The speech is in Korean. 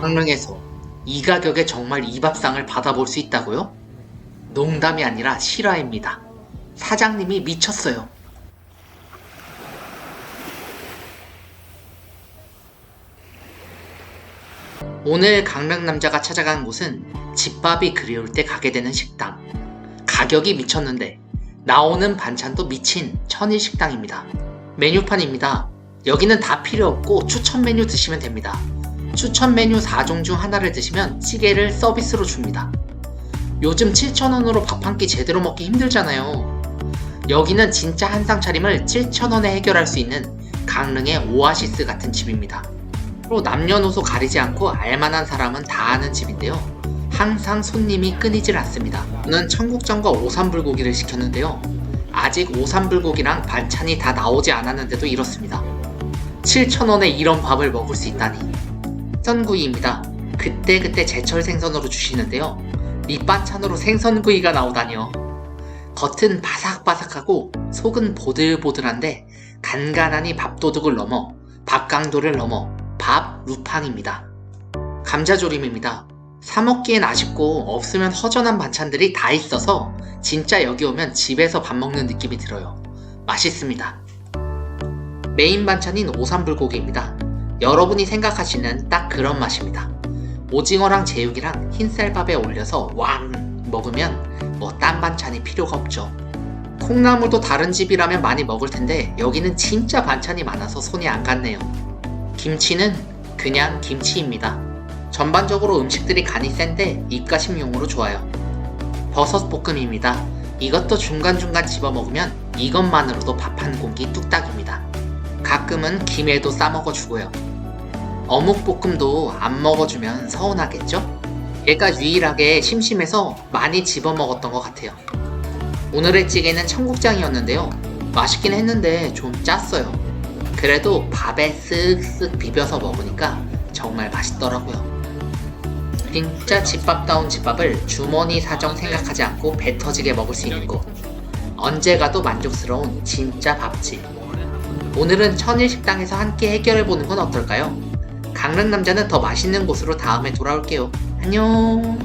강릉에서 이 가격에 정말 이 밥상을 받아볼 수 있다고요? 농담이 아니라 실화입니다. 사장님이 미쳤어요. 오늘 강릉 남자가 찾아간 곳은 집밥이 그리울 때 가게 되는 식당. 가격이 미쳤는데 나오는 반찬도 미친 천일 식당입니다. 메뉴판입니다. 여기는 다 필요 없고 추천 메뉴 드시면 됩니다. 추천 메뉴 4종 중 하나를 드시면 찌개를 서비스로 줍니다. 요즘 7,000원으로 밥 한 끼 제대로 먹기 힘들잖아요. 여기는 진짜 한상 차림을 7,000원에 해결할 수 있는 강릉의 오아시스 같은 집입니다. 또 남녀노소 가리지 않고 알만한 사람은 다 아는 집인데요. 항상 손님이 끊이질 않습니다. 저는 청국장과 오삼불고기를 시켰는데요. 아직 오삼불고기랑 반찬이 다 나오지 않았는데도 이렇습니다. 7,000원에 이런 밥을 먹을 수 있다니. 생선구이입니다. 그때그때 제철 생선으로 주시는데요. 밑반찬으로 생선구이가 나오다니요. 겉은 바삭바삭하고 속은 보들보들한데 간간하니 밥도둑을 넘어 밥강도를 넘어 밥 루팡입니다. 감자조림입니다. 사 먹기엔 아쉽고 없으면 허전한 반찬들이 다 있어서 진짜 여기 오면 집에서 밥 먹는 느낌이 들어요. 맛있습니다. 메인 반찬인 오삼불고기입니다. 여러분이 생각하시는 딱 그런 맛입니다. 오징어랑 제육이랑 흰쌀밥에 올려서 왕 먹으면 뭐 딴 반찬이 필요가 없죠. 콩나물도 다른 집이라면 많이 먹을 텐데 여기는 진짜 반찬이 많아서 손이 안 갔네요. 김치는 그냥 김치입니다. 전반적으로 음식들이 간이 센데 입가심용으로 좋아요. 버섯 볶음입니다. 이것도 중간중간 집어 먹으면 이것만으로도 밥 한 공기 뚝딱입니다. 가끔은 김에도 싸먹어 주고요. 어묵 볶음도 안 먹어주면 서운하겠죠? 얘가 유일하게 심심해서 많이 집어 먹었던 것 같아요. 오늘의 찌개는 청국장이었는데요. 맛있긴 했는데 좀 짰어요. 그래도 밥에 쓱쓱 비벼서 먹으니까 정말 맛있더라고요. 진짜 집밥다운 집밥을 주머니 사정 생각하지 않고 배 터지게 먹을 수 있는 곳. 언제 가도 만족스러운 진짜 밥집. 오늘은 천일식당에서 함께 해결해보는 건 어떨까요? 강릉 남자는 더 맛있는 곳으로 다음에 돌아올게요. 안녕.